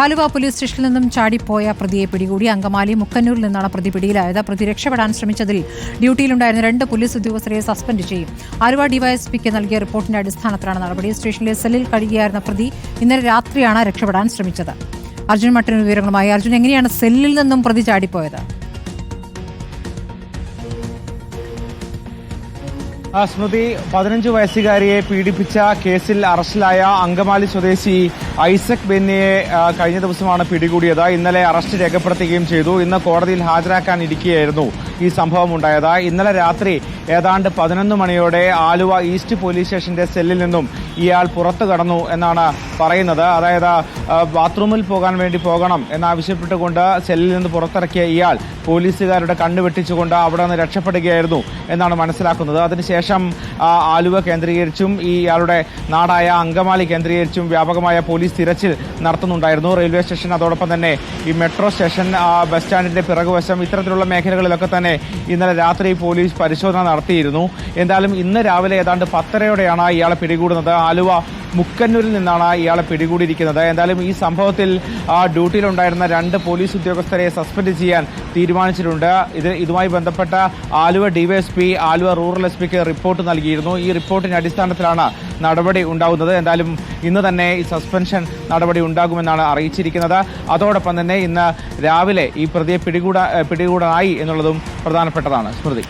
Aluva police സ്റ്റേഷനിൽ നിന്നും ചാടിപ്പോയ പ്രതിയെ പിടികൂടി അങ്കമാലി മുക്കന്നൂരിൽ നിന്നാണ് പ്രതി പിടിയിലായത്. പ്രതി രക്ഷപ്പെടാൻ ശ്രമിച്ചതിൽ ഡ്യൂട്ടിയിലുണ്ടായിരുന്ന രണ്ട് പോലീസ് ഉദ്യോഗസ്ഥരെ സസ്പെൻഡ് ചെയ്യും. ആലുവ ഡിവൈഎസ്പിക്ക് നൽകിയ റിപ്പോർട്ടിന്റെ അടിസ്ഥാനത്തിലാണ് നടപടി. സ്റ്റേഷനിലെ സെല്ലിൽ കഴിയുകയായിരുന്ന പ്രതി ഇന്നലെ രാത്രിയാണ് രക്ഷപ്പെടാൻ ശ്രമിച്ചത്. അർജുൻ മട്ടിന് വിവരങ്ങളുമായി. അർജുൻ എങ്ങനെയാണ് സെല്ലിൽ നിന്നും പ്രതി ചാടിപ്പോയത്? സ്മൃതി പതിനഞ്ച് വയസ്സുകാരിയെ പീഡിപ്പിച്ച കേസിൽ അറസ്റ്റിലായ അങ്കമാലി സ്വദേശി ഐസക് ബെന്നിയെ കഴിഞ്ഞ ദിവസമാണ് പിടികൂടിയത്. ഇന്നലെ അറസ്റ്റ് രേഖപ്പെടുത്തുകയും ചെയ്തു. ഇന്ന് കോടതിയിൽ ഹാജരാക്കാൻ ഇരിക്കുകയായിരുന്നു. ഈ സംഭവം ഉണ്ടായത്. ഇന്നലെ രാത്രി ഏതാണ്ട് പതിനൊന്ന് മണിയോടെ ആലുവ ഈസ്റ്റ് പോലീസ് സ്റ്റേഷന്റെ സെല്ലിൽ നിന്നും ഇയാൾ പുറത്തു കടന്നു എന്നാണ് പറയുന്നത്. അതായത് ബാത്റൂമിൽ പോകാൻ വേണ്ടി പോകണം എന്നാവശ്യപ്പെട്ടുകൊണ്ട് സെല്ലിൽ നിന്ന് പുറത്തിറക്കിയ ഇയാൾ പോലീസുകാരുടെ കണ്ണു വെട്ടിച്ചുകൊണ്ട് അവിടെ നിന്ന് രക്ഷപ്പെടുകയായിരുന്നു എന്നാണ് മനസ്സിലാക്കുന്നത്. അതിനുശേഷം ആലുവ കേന്ദ്രീകരിച്ചും ഇയാളുടെ നാടായ അങ്കമാലി കേന്ദ്രീകരിച്ചും വ്യാപകമായ പോലീസ് തിരച്ചിൽ നടത്തുന്നുണ്ടായിരുന്നു. റെയിൽവേ സ്റ്റേഷൻ അതോടൊപ്പം തന്നെ ഈ മെട്രോ സ്റ്റേഷൻ ബസ് സ്റ്റാൻഡിന്റെ പിറകുവശം ഇത്തരത്തിലുള്ള മേഖലകളിലൊക്കെ തന്നെ ഇന്നലെ രാത്രി പോലീസ് പരിശോധന നടത്തിയിരുന്നു. എന്തായാലും ഇന്ന് രാവിലെ ഏതാണ്ട് പത്തരയോടെയാണ് ഇയാളെ പിടികൂടുന്നത്. ആലുവ മുക്കന്നൂരിൽ നിന്നാണ് ഇയാളെ പിടികൂടിയിരിക്കുന്നത്. എന്തായാലും ഈ സംഭവത്തിൽ ഡ്യൂട്ടിയിലുണ്ടായിരുന്ന രണ്ട് പോലീസ് ഉദ്യോഗസ്ഥരെ സസ്പെൻഡ് ചെയ്യാൻ തീരുമാനിച്ചിട്ടുണ്ട്. ഇത് ഇതുമായി ബന്ധപ്പെട്ട Aluva DYSP Aluva rural S പിക്ക് റിപ്പോർട്ട് നൽകിയിരുന്നു. ഈ റിപ്പോർട്ടിന്റെ അടിസ്ഥാനത്തിലാണ് നടപടി ഉണ്ടാകുന്നത് എന്തായാലും ഇന്ന് തന്നെ ഈ സസ്പെൻഷൻ നടപടി ഉണ്ടാകുമെന്നാണ് അറിയിച്ചിരിക്കുന്നത്. അതോടൊപ്പം തന്നെ ഇന്ന് രാവിലെ ഈ പ്രതിയെ പിടികൂടാ പിടികൂടാനായി എന്നുള്ളതും പ്രധാനപ്പെട്ടതാണ്. സ്മൃതി.